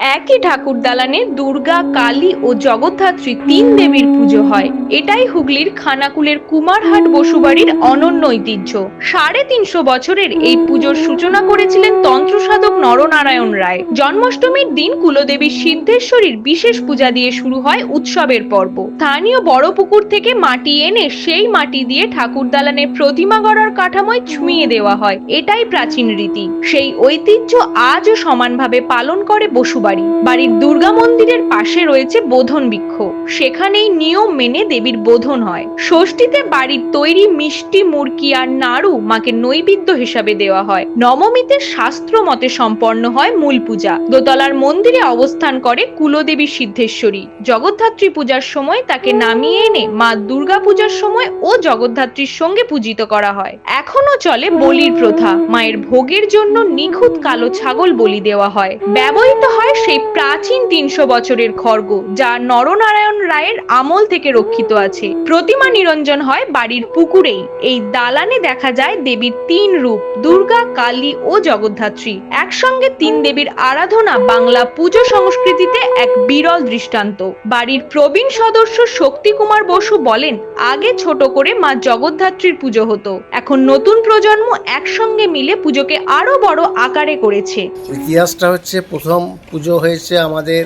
একই ঠাকুর দালানে দুর্গা, কালী ও জগদ্ধাত্রী তিন দেবীর পুজো হয়। এটাই হুগলির খানাকুলের কুমারহাট বসুবাড়ির অনন্য ঐতিহ্য। সাড়ে তিনশো বছরের এই পুজোর সূচনা করেছিলেন তন্ত্রসাধক নরনারায়ণ রায়। জন্মাষ্টমীর দিন কুলদেবী সিদ্ধেশ্বরীর বিশেষ পূজা দিয়ে শুরু হয় উৎসবের পর্ব। স্থানীয় বড় পুকুর থেকে মাটি এনে সেই মাটি দিয়ে ঠাকুর দালানের প্রতিমা গড়ার কাঠামোয় ছুঁয়ে দেওয়া হয়। এটাই প্রাচীন রীতি। সেই ঐতিহ্য আজও সমানভাবে পালন করে বসুবাড়ি বাড়ির দুর্গা মন্দিরের পাশে রয়েছে বোধন বৃক্ষ। সেখানেই নিয়ম মেনে দেবীর বোধন হয়। ষষ্ঠীতে বাড়ির তৈরি মিষ্টি, মুরকি আর নাড়ু মাকে নৈবেদ্য হিসাবে দেওয়া হয়। নবমীতে শাস্ত্র মতে সম্পন্ন হয় মূল পূজা। দোতলার মন্দিরে অবস্থান করে কুলদেবী সিদ্ধেশ্বরী। জগদ্ধাত্রী পূজার সময় তাকে নামিয়ে এনে মা দুর্গা পূজার সময় ও জগদ্ধাত্রীর সঙ্গে পূজিত করা হয়। এখনও চলে বলির প্রথা। মায়ের ভোগের জন্য নিখুঁত কালো ছাগল বলি দেওয়া হয়। ব্যবহৃত হয় সেই প্রাচীন তিনশো বছরের খড়গ যা নরনারায়ণ রায়ের আমল থেকে রক্ষিত আছে। প্রতিমা নিরঞ্জন হয় বাড়ির পুকুরেই। এই দালানে দেখা যায় দেবীর তিন রূপ, দুর্গা, কালী ও জগদ্ধাত্রী। একসঙ্গে তিন দেবীর আরাধনা বাংলা পুজো সংস্কৃতিতে এক বিরল দৃষ্টান্ত। বাড়ির প্রবীণ সদস্য শক্তি কুমার বসু বলেন, আগে ছোট করে মা জগদ্ধাত্রীর পুজো হতো। এখন নতুন প্রজন্ম একসঙ্গে মিলে পুজোকে আরও বড় আকারে করেছে। ইতিহাসটা হচ্ছে প্রথম পুজো হয়েছে আমাদের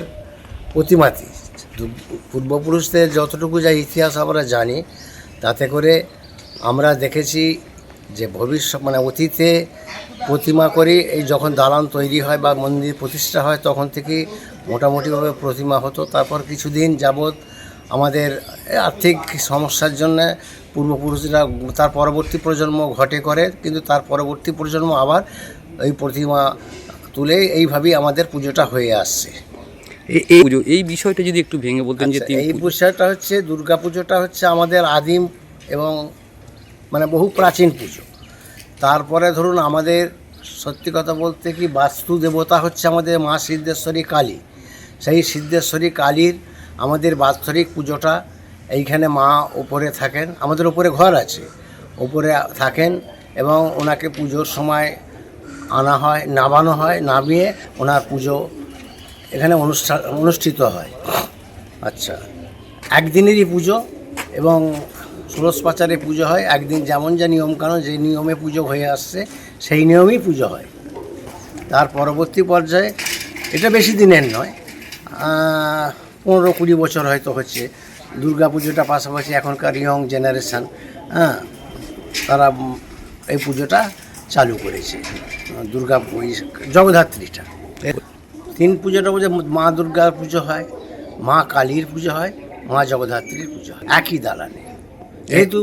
প্রতিমাতি। পূর্বপুরুষদের যতটুকু যা ইতিহাস আমরা জানি, তাতে করে আমরা দেখেছি যে ভবিষ্যৎ মানে অতীতে প্রতিমা করি এই যখন দালান তৈরি হয় বা মন্দির প্রতিষ্ঠা হয়, তখন থেকেই মোটামুটিভাবে প্রতিমা হতো। তারপর কিছুদিন যাবৎ আমাদের আর্থিক সমস্যার জন্য পূর্বপুরুষরা তার পরবর্তী প্রজন্ম ঘটে করে, কিন্তু তার পরবর্তী প্রজন্ম আবার এই প্রতিমা তুলে এইভাবেই আমাদের পুজোটা হয়ে আসছে। এই পুজো এই বিষয়টা যদি একটু ভেঙে বলতেন যে আচ্ছা, এই পুজো- পুজোটা হচ্ছে দুর্গা পুজোটা হচ্ছে আমাদের আদিম এবং মানে বহু প্রাচীন পুজো। তারপরে ধরুন আমাদের সত্যি কথা বলতে কি বাস্তু দেবতা হচ্ছে আমাদের মা সিদ্ধেশ্বরী কালী। সেই সিদ্ধেশ্বরী কালীর আমাদের বাৎসরিক পুজোটা এইখানে মা ওপরে থাকেন আমাদের ওপরে ঘর আছে ওপরে থাকেন এবং ওনাকে পুজোর সময় আনা হয়, নামানো হয়, নামিয়ে ওনার পুজো এখানে অনুষ্ঠান অনুষ্ঠিত হয়। আচ্ছা। একদিনেরই পুজো এবং ষোড়শ পাচারে পুজো হয়। একদিন যেমন যা নিয়মকানুন যে নিয়মে পুজো হয়ে আসছে, সেই নিয়মেই পুজো হয়। তার পরবর্তী পর্যায়ে, এটা বেশি দিনের নয় পনেরো কুড়ি বছর হয়তো হচ্ছে। দুর্গা পুজোটা পাশাপাশি এখনকার ইয়ং জেনারেশান হ্যাঁ তারা এই পুজোটা চালু করেছে। দুর্গা জগদ্ধাত্রীটা। তিন পুজোটা বুঝে মা দুর্গার পুজো হয়, মা কালীর পুজো হয়, মা জগদ্ধাত্রীর পুজো হয়। একই দালানে। যেহেতু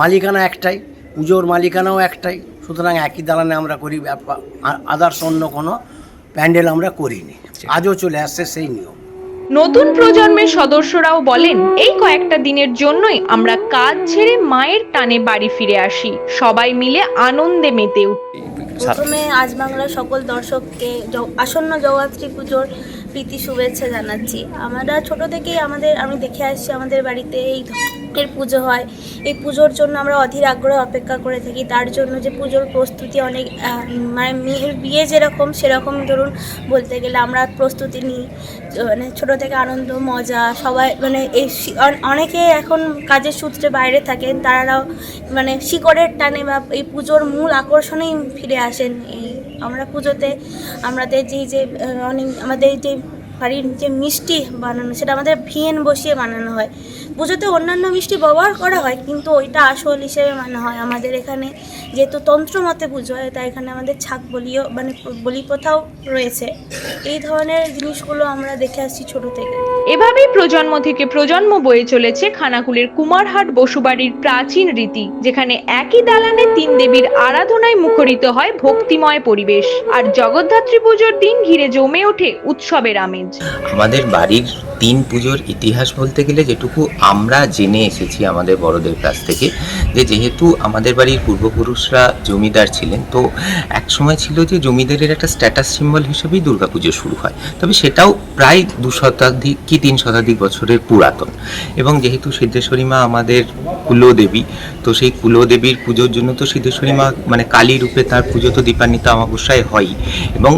মালিকানা একটাই, পুজোর মালিকানাও একটাই, সুতরাং একই দালানে আমরা করি, আদার্স অন্য কোনো প্যান্ডেল আমরা করিনি। আজও চলে আসছে সেই নিয়ম। নতুন প্রজন্মের সদস্যরাও বলেন, এই কয়েকটা দিনের জন্যই আমরা কাজ ছেড়ে মায়ের টানে বাড়ি ফিরে আসি। সবাই মিলে আনন্দে মেতে উঠি প্রথমে আজ বাংলার সকল দর্শককে আসন্ন জগদ্ধাত্রী পুজোর প্রীতি শুভেচ্ছা জানাচ্ছি। আমরা ছোট থেকেই আমাদের, আমি দেখে আসছি আমাদের বাড়িতে এই ধরনের পুজো হয়। এই পুজোর জন্য আমরা অধীর আগ্রহ অপেক্ষা করে থাকি। তার জন্য যে পুজোর প্রস্তুতি অনেক মানে মেয়ের বিয়ে যেরকম, সেরকম ধরুন বলতে গেলে আমরা প্রস্তুতি নিই। মানে ছোটো থেকে আনন্দ, মজা, সবাই মানে এই অনেকে এখন কাজের সূত্রে বাইরে থাকেন। তারাও মানে শিকড়ের টানে বা এই পুজোর মূল আকর্ষণেই ফিরে আসেন এই আমরা পুজোতে আমাদের যে যে অনেক আমাদের যে বাড়ির যে মিষ্টি বানানো, সেটা আমাদের ভিয়েন বসিয়ে বানানো হয়। পুজোতে অন্যান্য মিষ্টি ব্যবহার করা হয় কিন্তু ওইটা আসল হিসেবে মানা হয় আমাদের এখানে যেহেতু তন্ত্র মতে পুজো হয় তাই এখানে আমাদের ছাক বলিও মানে বলি প্রথাও রয়েছে। এই ধরনের জিনিসগুলো আমরা দেখে আসছি ছোট থেকে। এভাবেই প্রজন্ম থেকে প্রজন্ম বয়ে চলেছে খানাকুলের কুমারহাট বসুবাড়ির প্রাচীন রীতি যেখানে একই দালানে তিন দেবীর আরাধনায় মুখরিত হয় ভক্তিময় পরিবেশ। আর জগদ্ধাত্রী পুজোর দিন ঘিরে জমে ওঠে উৎসবের আমেজ। আমাদের বাড়ির তিন পুজোর ইতিহাস বলতে গেলে যেটুকু আমরা জেনে এসেছি আমাদের বড়দের কাছ থেকে, যে যেহেতু আমাদের বাড়ির পূর্বপুরুষরা জমিদার ছিলেন, তো এক সময় ছিল যে জমিদারের একটা স্ট্যাটাস সিম্বল হিসেবেই দুর্গাপুজো শুরু হয়। তবে সেটাও প্রায় দু শতাধিক কি তিন শতাধিক বছরের পুরাতন। এবং যেহেতু সিদ্ধেশ্বরী মা আমাদের কুলদেবী, তো সেই কুলদেবীর পুজোর জন্য তো সিদ্ধেশ্বরী মা মানে কালী রূপে তার পুজো তো দীপান্বিতা অমাবস্যায় হয়ই। এবং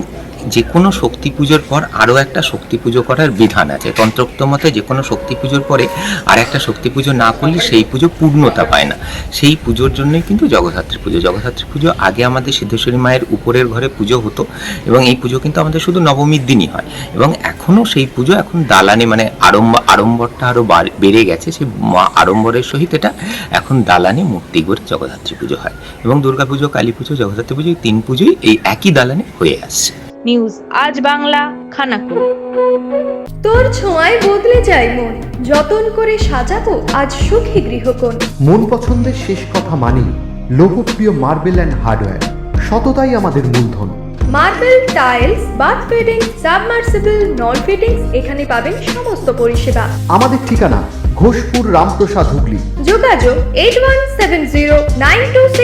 যে কোনো শক্তি পুজোর পর আরও একটা শক্তি পুজো করার বিধান আছে। তন্ত্রোক্ত মতে যে কোনো শক্তি পুজোর পরে আর একটা শক্তি পুজো না করলে সেই পুজো পূর্ণতা পায় না। সেই পুজোর জন্যই কিন্তু জগদ্ধাত্রী পুজো। জগদ্ধাত্রী পুজো আগে আমাদের সিদ্ধেশ্বরী মায়ের উপরের ঘরে পুজো হতো এবং এই পুজো কিন্তু আমাদের শুধু নবমীর দিনই হয়। এবং এখনও সেই পুজো এখন দালানে মানে আড়ম্ব আড়ম্বরটা আরও বেড়ে গেছে। সেই আড়ম্বরের সহিত এটা এখন দালানে মূর্তি করে জগদ্ধাত্রী পুজো হয়। এবং দুর্গা পুজো, কালী পুজো, জগদ্ধাত্রী পুজো তিন পুজোই এই একই দালানে হয়ে আসছে। নিউজ আজ বাংলা খানাকুল। তোর ছোঁয়ায় বদলে যায় মন যতন করে সাজাবো আজ সুখী গৃহকোণ। মন পছন্দের শেষ কথা মানি লোকপ্রিয় মার্বেল অ্যান্ড হার্ডওয়্যার সততাই আমাদের মূলধন। Marble tiles bath fitting submersible নল ফিটিংস এখানে পাবেন সমস্ত পরিষেবা। আমাদের ঠিকানা ঘোষপুর রামপ্রসাদ হুগলি। যোগাযোগ eight one seven zero nine two six